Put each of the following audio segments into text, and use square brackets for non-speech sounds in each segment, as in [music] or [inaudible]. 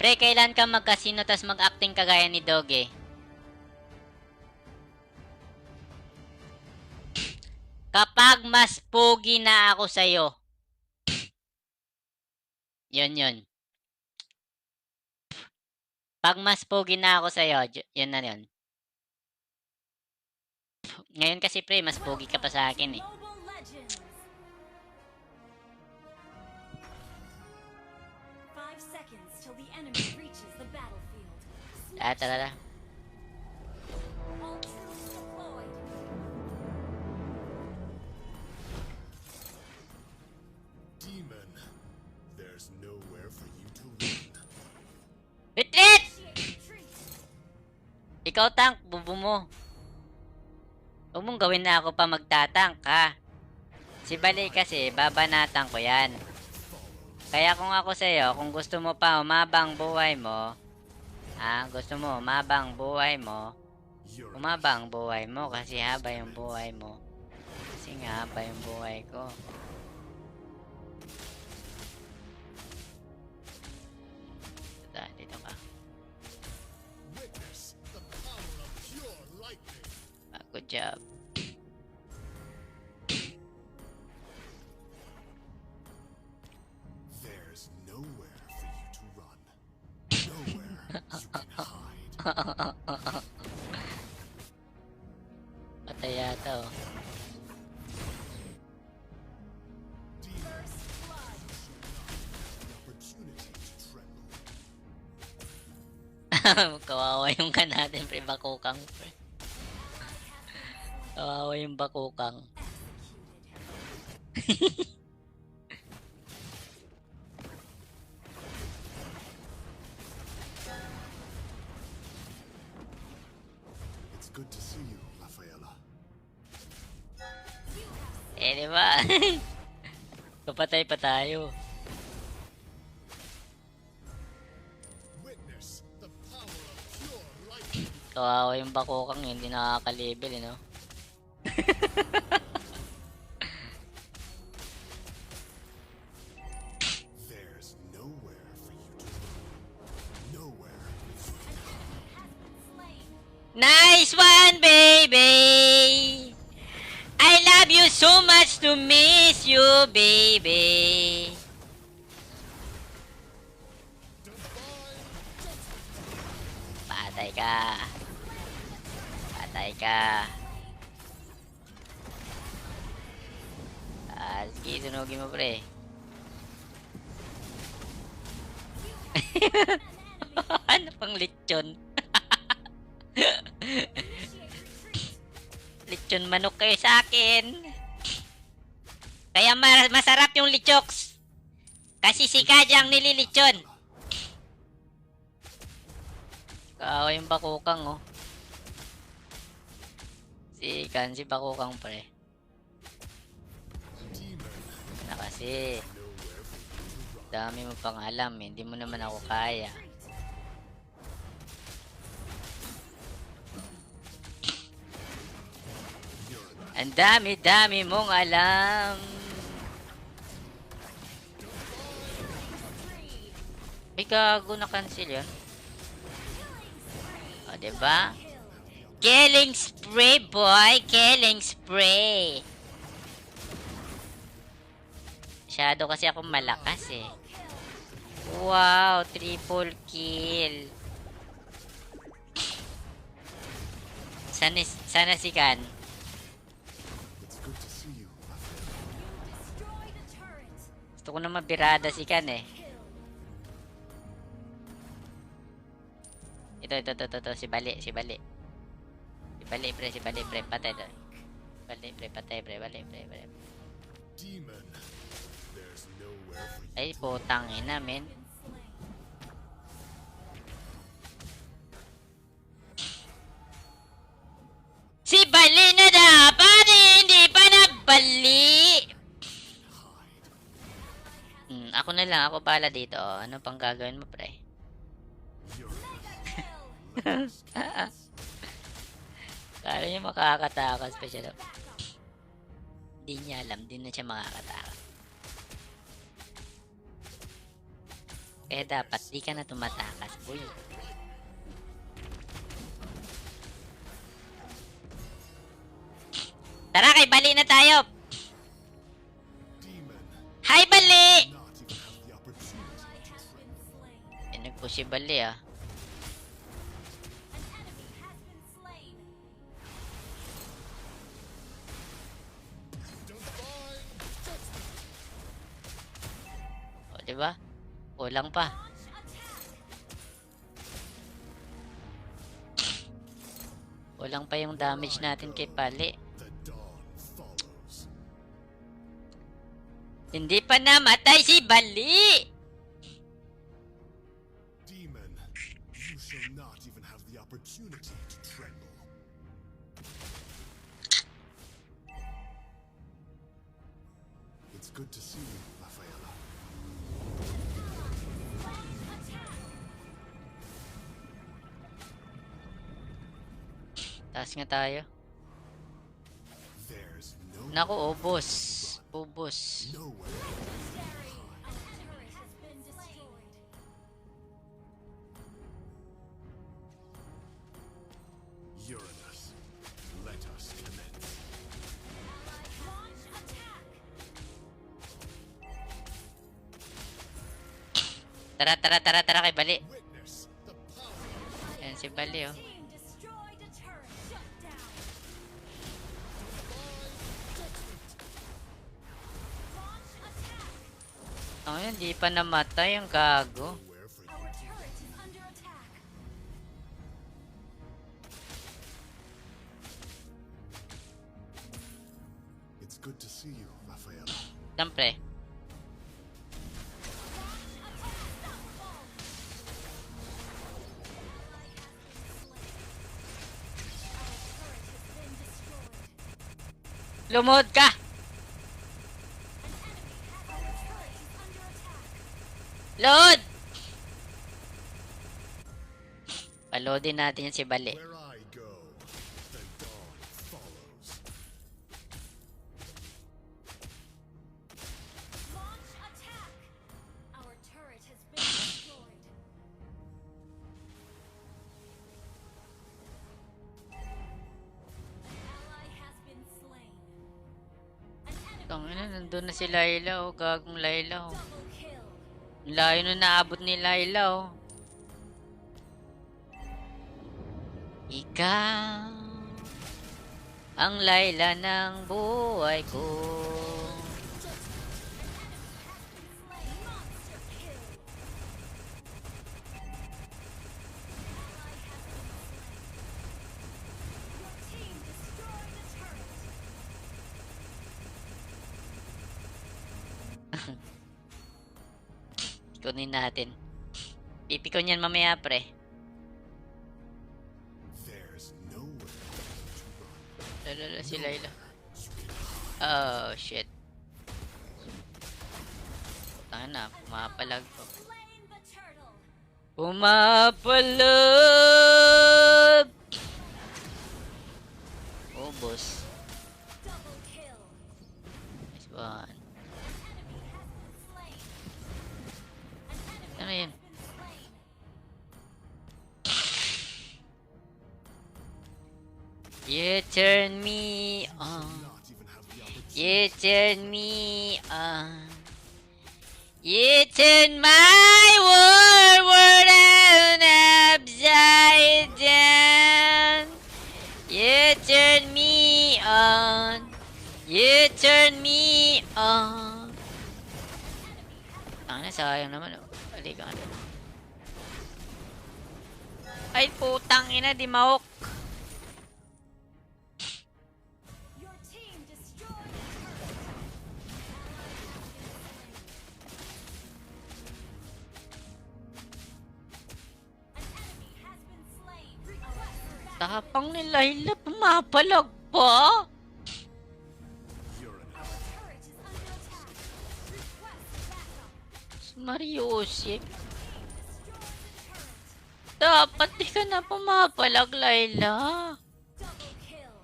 Pre, kailan ka magkasino tas mag-acting kagaya ni Doge? Kapag mas pogi na ako sa'yo. Yun yun. Pag mas pogi na ako sa'yo, yun na yun. Ngayon kasi pre, mas pogi ka pa sa akin eh. Till the enemy reaches the battlefield. Ah, deployed. Demon, there's nowhere for you to run. Retreat! Ikaw tank, bubo mo. Huwag mong gawin na ako pa magtatank, ha? Si Bali kasi, babanatan ko yan. Kaya kung ako sa'yo, kung gusto mo pa umabang buhay mo, ha? Gusto mo umabang buhay mo, umabang buhay mo kasi haba yung buhay mo. Kasi nga haba yung buhay ko. Dito, ka. Ah, good job. [laughs] Kawawa yung ka natin, pre. Bakukang, pre. Kawawa yung bakukang. [laughs] It's good to see you, Rafaela. Eh, di ba? [laughs] Papatay pa tayo. Kawawa yung bakukang, hindi nakaka-level, eh, no? Nice one, baby! I love you so much to miss you, baby! Patay ka. Patay ka. Ah, sige, sunugin mo, pre. [laughs] ano pang lechon? [laughs] lechon manok kayo sa akin. Kaya ma- masarap yung lechoks. Kasi si Kaja ang nililechon. Kawa yung bakukang, oh. Si Kan, si bakukang pre. Na kasi, to run. dami mo pang alam, eh. Hindi mo naman ako kaya. Ang dami-dami mong alam. Ay, gago na cancel yun. O, diba? Killing spray, boy! Killing spray! Masyado kasi ako malakas eh. Wow! Triple kill! Sana, sana si Kan. Gusto ko na mabirada si Kan eh. Ito, ito, ito, ito, ito, si Bali, si Bali. Si Bali, pre, si Bali, pre, patay to. Bali, pre, patay, pre, Bali, pre, pre. Ay, putang ina, men. Si Bali na dapat, eh, hindi pa nabali. Hmm, ako na lang, ako pala dito. Ano pang gagawin mo, pre? [laughs] Kala niya makakatakas pa siya. Hindi niya alam, di na siya makakatakas. Kaya dapat di ka na tumatakas, boy. Tara, kay Bali na tayo! Hi, Bali! Eh, nagpo si Bali, ah. Di ba? Kulang pa. Kulang pa yung damage natin kay Pali. Hindi pa namatay si Bali! Demon, you shall not even have the opportunity to tremble. It's good to see you, Taas nga tayo. Naku, turret has been destroyed. Uranus, let us commence. Tara, tara, tara, tara kay Bali. Yan si Bali, oh. Attack. Ang yun, di pa namatay ang gago. It's good to see you, Rafaela. Siyempre. Lumod ka! Ally has been slain. An enemy Tangina, nandun na si Layla, oh. Gagong Layla, oh. Layo na naabot ni Layla, oh. Ikaw ang Layla ng buhay ko. Kunin natin. Pipikon yan mamaya, pre. Lalala si Layla. Oh, shit. Tanga na, pumapalag turtle. Pumapalag! Oh, boss. Nice one. An Ano enemy yun? has been slain. You turn me on. You turn me on. You turn my world, world on upside down. You turn me on. You turn me on. Sayang naman. Oh. Halika ka na. Ay, putang ina, di mahok. Your team destroyed a turret. Mariusip. Dapat di ka na pumapalag, kill.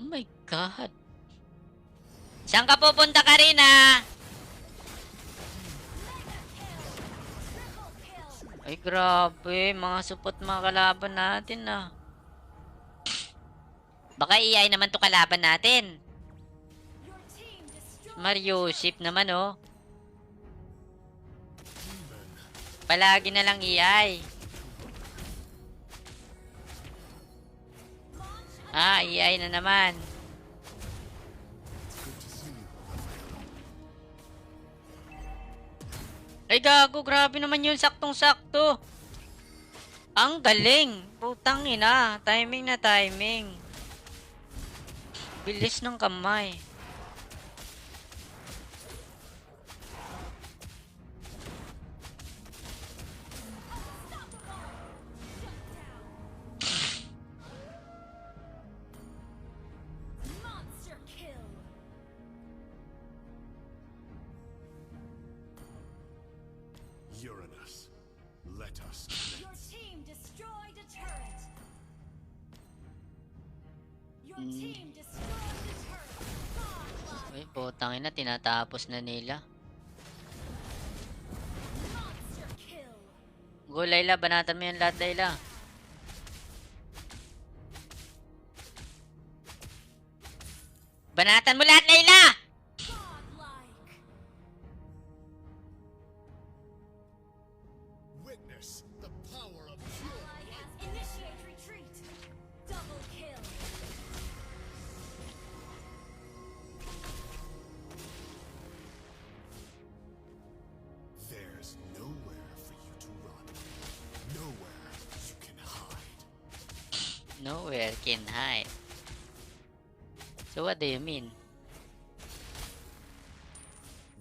Oh my God. Saan ka pupunta, Karina? Ay, grabe. Mga supot mga kalaban natin ah. Baka AI naman to kalaban natin. Mario Ship naman oh. Palagi na lang AI. Ah, AI na naman. Ay gago, grabe naman yun, saktong-sakto. Ang galing. Putang ina, timing na timing. Bilis ng kamay. Uranus, let us Your team destroyed a turret. Your Mm. team destroyed a turret. Godlike. Ay, putang ina, tinatapos na nila. Monster kill. Go, Layla, banatan mo yan lahat, Layla. Banatan mo lahat, Layla! Nowhere can hide. So what do you mean?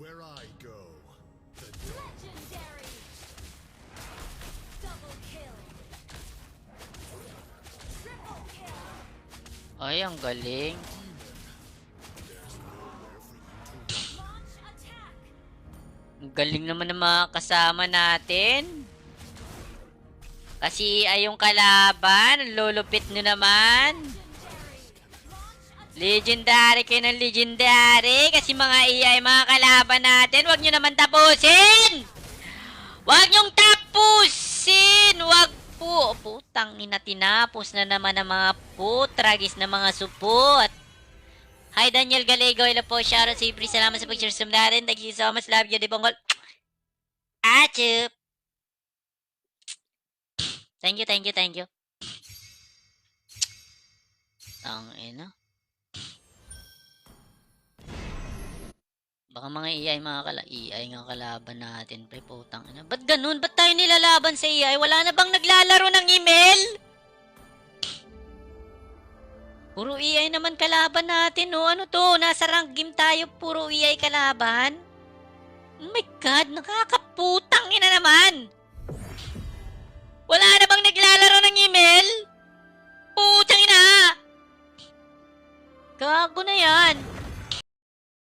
Where I go, the. Legendary. Double kill. Triple kill. Ay, ang galing. There's nowhere for you to run. Launch attack. Ang galing naman ng mga kasama natin. Kasi ay yung kalaban, ang lulupit nyo naman. Legendary. Kayo ng legendary. Kasi mga AI, mga kalaban natin, wag nyo naman tapusin! Wag nyong tapusin! Wag po. Putang ina, tinapos na naman ng mga putragis na mga supot. Hi Daniel Galego, hello po, shoutout sa Ibri, salamat sa pag-share sa natin. Thank you so much, love you, di bongol. Thank you, thank you, thank you. Ang ina. Baka mga AI, mga kala AI nga kalaban natin, pre, putang ina. Ba't ganun? Ba't tayo nilalaban sa AI? Wala na bang naglalaro ng email? Puro AI naman kalaban natin, no? Ano to? Nasa rank game tayo, puro AI kalaban? Oh my God, nakakaputang ina naman! Wala na bang naglalaro ng email? Putang ina! Gago na yan!